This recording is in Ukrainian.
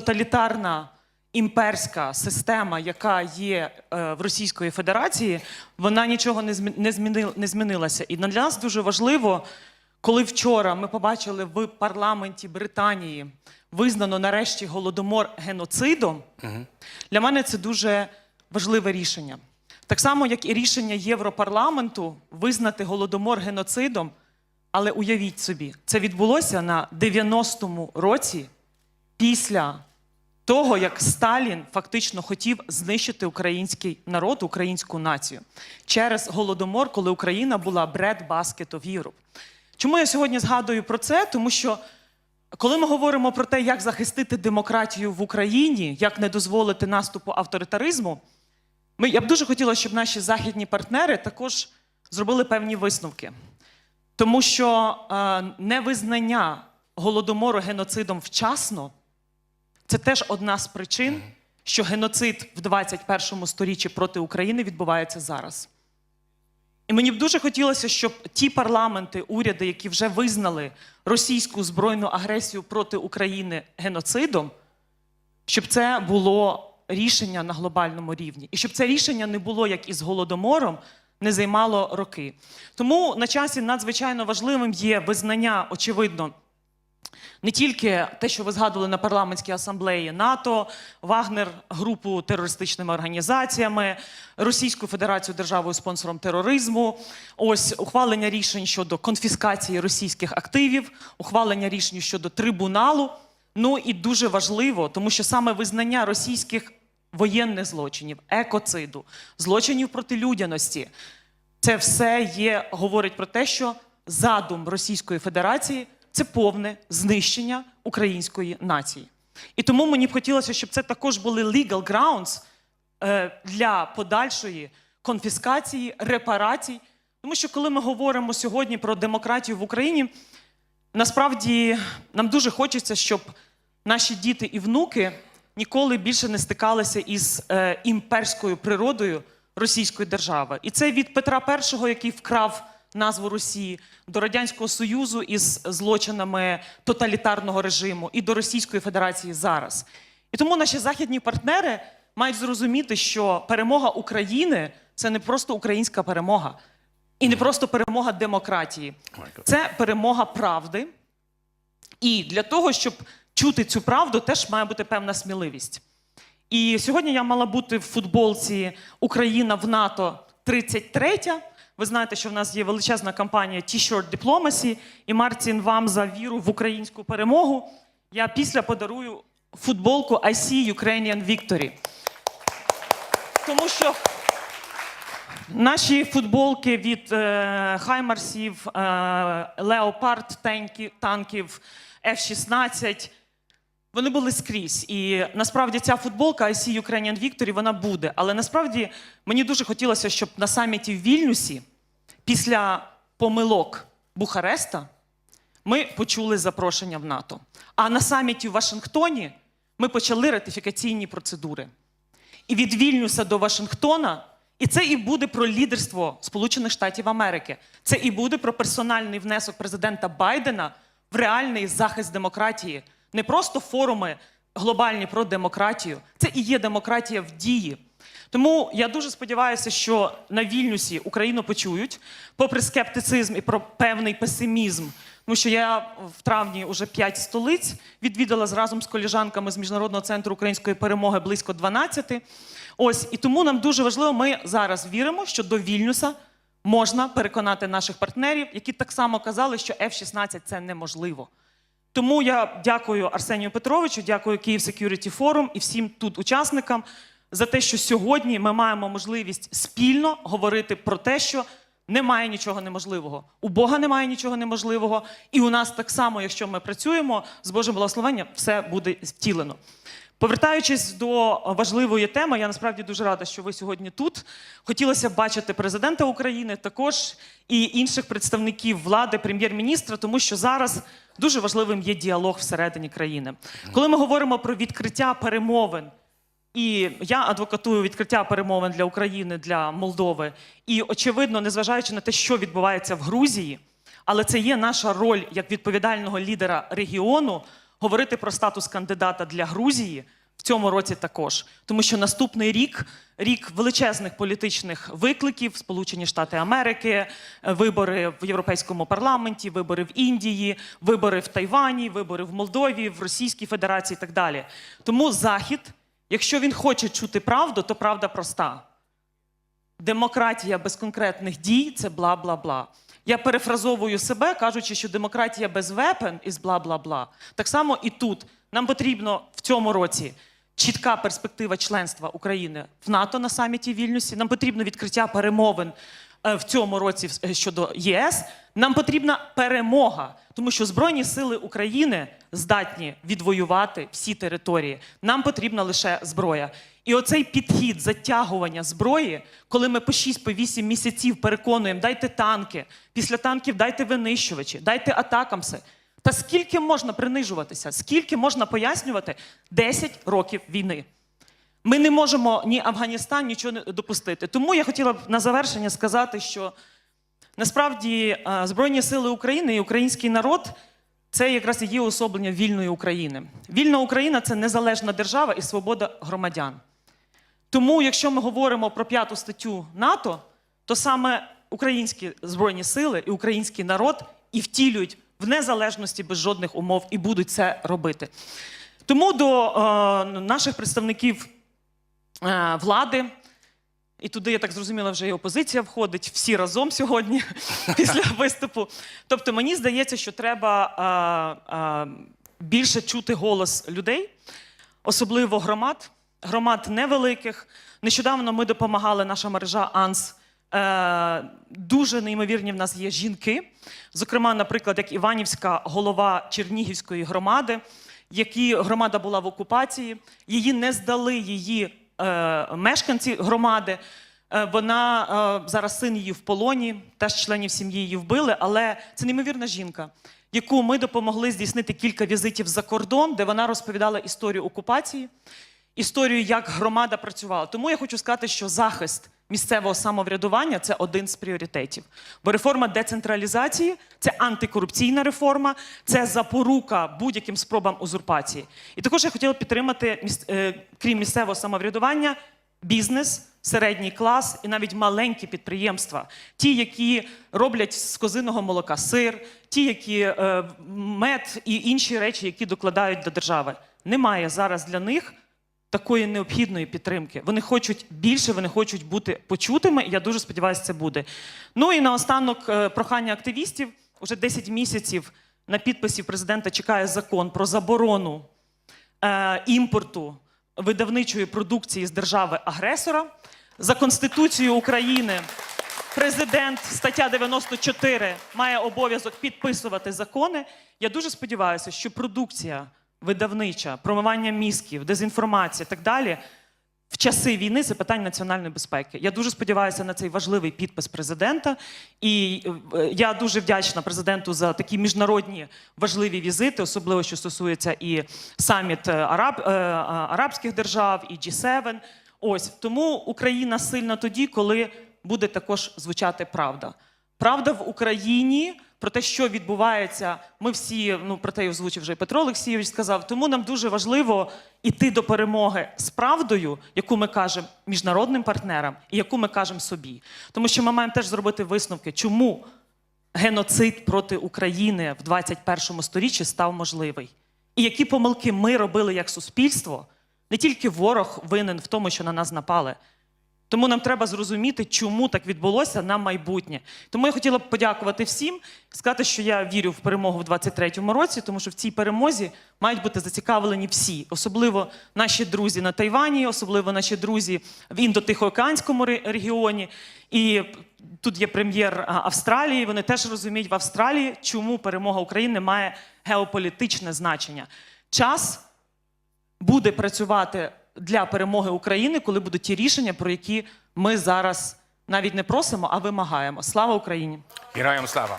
тоталітарна імперська система, яка є е, в Російської Федерації, вона нічого не змі- не не змінилася. І для нас дуже важливо, коли вчора ми побачили в парламенті Британії визнано нарешті голодомор геноцидом, для мене це дуже важливе рішення. Так само, як і рішення Європарламенту визнати голодомор геноцидом. Але уявіть собі, це відбулося на 90-му році після того, як Сталін фактично хотів знищити український народ, українську націю через голодомор, коли Україна була bread basket of Europe. Чому я сьогодні згадую про це? Тому що коли ми говоримо про те, як захистити демократію в Україні, як не дозволити наступу авторитаризму, ми, я б дуже хотіла, щоб наші західні партнери також зробили певні висновки. Тому що е, невизнання голодомору геноцидом вчасно це теж одна з причин, що геноцид в 21 сторіччі проти України відбувається зараз. І мені б дуже хотілося, щоб ті парламенти, уряди, які вже визнали російську збройну агресію проти України геноцидом, щоб це було рішення на глобальному рівні. І щоб це рішення не було як із голодомором, не займало роки. Тому на часі надзвичайно важливим є визнання, очевидно, не тільки те, що ви згадували на парламентській асамблеї НАТО, Вагнер групу терористичними організаціями, Російську Федерацію державою спонсором тероризму, ось ухвалення рішень щодо конфіскації російських активів, ухвалення рішень щодо трибуналу. Ну і дуже важливо, тому що саме визнання російських воєнних злочинів, екоциду, злочинів проти людяності, це все є, говорить про те, що задум Російської Федерації це повне знищення української нації. І тому мені б хотілося, щоб це також були legal grounds е, для подальшої конфіскації, репарацій. Тому що коли ми говоримо сьогодні про демократію в Україні, насправді нам дуже хочеться, щоб наші діти і внуки ніколи більше не стикалися із е, імперською природою Російської держави. І це від Петра І, який вкрав назву Росії, до Радянського Союзу із злочинами тоталітарного режиму, і до Російської Федерації зараз. І тому наші західні партнери мають зрозуміти, що перемога України це не просто українська перемога, і не просто перемога демократії, це перемога правди. І для того, щоб чути цю правду, теж має бути певна сміливість. І сьогодні я мала бути в футболці Україна в НАТО 33. Ви знаєте, що в нас є величезна кампанія T-shirt Diplomacy, і Мартін, вам за віру в українську перемогу. Я після подарую футболку I see Ukrainian Victory. Тому що Наші футболки від е, Хаймарсів, е, Леопард танків, танків F-16, вони були скрізь. І насправді ця футболка I see Ukrainian Victory, вона буде. Але насправді мені дуже хотілося, щоб на саміті в Вільнюсі, після помилок Бухареста, ми почули запрошення в НАТО. А на саміті в Вашингтоні ми почали ратифікаційні процедури. І від Вільнюса до Вашингтона. І це і буде про лідерство Сполучених Штатів Америки. Це і буде про персональний внесок президента Байдена в реальний захист демократії. Не просто форуми глобальні про демократію. Це і є демократія в дії. Тому я дуже сподіваюся, що на Вільнюсі Україну почують, попри скептицизм і про певний песимізм. Тому що я в травні вже п'ять столиць відвідала разом з коліжанками з Міжнародного центру української перемоги близько 12. Ось і тому нам дуже важливо. Ми зараз віримо, що до Вільнюса можна переконати наших партнерів, які так само казали, що F-16 це неможливо. Тому я дякую Арсенію Петровичу, дякую Київ Security Forum і всім тут учасникам за те, що сьогодні ми маємо можливість спільно говорити про те, що немає нічого неможливого. У Бога немає нічого неможливого, і у нас так само, якщо ми працюємо з Божим благословенням, все буде втілено. Повертаючись до важливої теми, я насправді дуже рада, що ви сьогодні тут. Хотілося б бачити президента України, також і інших представників влади, прем'єр-міністра, тому що зараз дуже важливим є діалог всередині країни. Коли ми говоримо про відкриття перемовин і я адвокатую відкриття перемовин для України, для Молдови. І очевидно, незважаючи на те, що відбувається в Грузії, але це є наша роль як відповідального лідера регіону говорити про статус кандидата для Грузії в цьому році також, тому що наступний рік рік величезних політичних викликів, Сполучені Штати Америки, вибори в Європейському парламенті, вибори в Індії, вибори в Тайвані, вибори в Молдові, в Російській Федерації і так далі. Тому Захід, якщо він хоче чути правду, то правда проста. Демократія без конкретних дій це бла бла бла. Я перефразовую себе, кажучи, що демократія без вепен із бла бла бла. Так само і тут нам потрібно в цьому році чітка перспектива членства України в НАТО на саміті Вільнюсі. Нам потрібно відкриття перемовин в цьому році е, щодо ЄС. Нам потрібна перемога, тому що Збройні сили України здатні відвоювати всі території. Нам потрібна лише зброя. І оцей підхід затягування зброї, коли ми по 6-8 місяців переконуємо, дайте танки, після танків дайте винищувачі, дайте атакамси. Та скільки можна принижуватися, скільки можна пояснювати 10 років війни? Ми не можемо ні Афганістан нічого не допустити. Тому я хотіла б на завершення сказати, що насправді е, Збройні сили України і український народ це якраз і є особлення вільної України. Вільна Україна це незалежна держава і свобода громадян. Тому, якщо ми говоримо про п'яту статтю НАТО, то саме українські збройні сили і український народ і втілюють в незалежності без жодних умов і будуть це робити. Тому до е, наших представників влади, і туди, я так зрозуміла, вже і опозиція входить всі разом сьогодні після виступу. Тобто, мені здається, що треба е, е, більше чути голос людей, особливо громад, громад невеликих. Нещодавно ми допомагали наша мережа АНС. Е, дуже неймовірні в нас є жінки. Зокрема, наприклад, як Іванівська голова Чернігівської громади, які громада була в окупації, її не здали її е, мешканці громади. Е, Вона е, зараз син її в полоні, теж членів сім'ї її вбили, але це неймовірна жінка, яку ми допомогли здійснити кілька візитів за кордон, де вона розповідала історію окупації, історію, як громада працювала. Тому я хочу сказати, що захист місцевого самоврядування це один з пріоритетів. Бо реформа децентралізації це антикорупційна реформа, це запорука будь-яким спробам узурпації. І також я хотіла підтримати, е, крім місцевого самоврядування, бізнес, середній клас і навіть маленькі підприємства, ті, які роблять з козиного молока сир, ті, які е, мед і інші речі, які докладають до держави. Немає зараз для них такої необхідної підтримки. Вони хочуть більше, вони хочуть бути почутими. і Я дуже сподіваюся, це буде. Ну і наостанок е, прохання активістів. Уже 10 місяців на підписі президента чекає закон про заборону е, імпорту видавничої продукції з держави-агресора. За Конституцією України президент, стаття 94, має обов'язок підписувати закони. Я дуже сподіваюся, що продукція видавнича, промивання мізків, дезінформація і так далі в часи війни це питання національної безпеки. Я дуже сподіваюся на цей важливий підпис президента. І е, я дуже вдячна президенту за такі міжнародні важливі візити, особливо що стосується і саміт е, араб, е, арабських держав, і G7. Ось тому Україна сильна тоді, коли буде також звучати правда. Правда в Україні про те, що відбувається. Ми всі ну про те і озвучив вже Петро Олексійович сказав. Тому нам дуже важливо іти до перемоги з правдою, яку ми кажемо міжнародним партнерам, і яку ми кажемо собі. Тому що ми маємо теж зробити висновки, чому геноцид проти України в 21 сторіччі став можливий, і які помилки ми робили як суспільство. Не тільки ворог винен в тому, що на нас напали. Тому нам треба зрозуміти, чому так відбулося на майбутнє. Тому я хотіла б подякувати всім, сказати, що я вірю в перемогу в 23-му році, тому що в цій перемозі мають бути зацікавлені всі, особливо наші друзі на Тайвані, особливо наші друзі в індотихоокеанському регіоні. І тут є прем'єр Австралії. Вони теж розуміють в Австралії, чому перемога України має геополітичне значення. Час буде працювати для перемоги України, коли будуть ті рішення, про які ми зараз навіть не просимо, а вимагаємо. Слава Україні! Героям слава!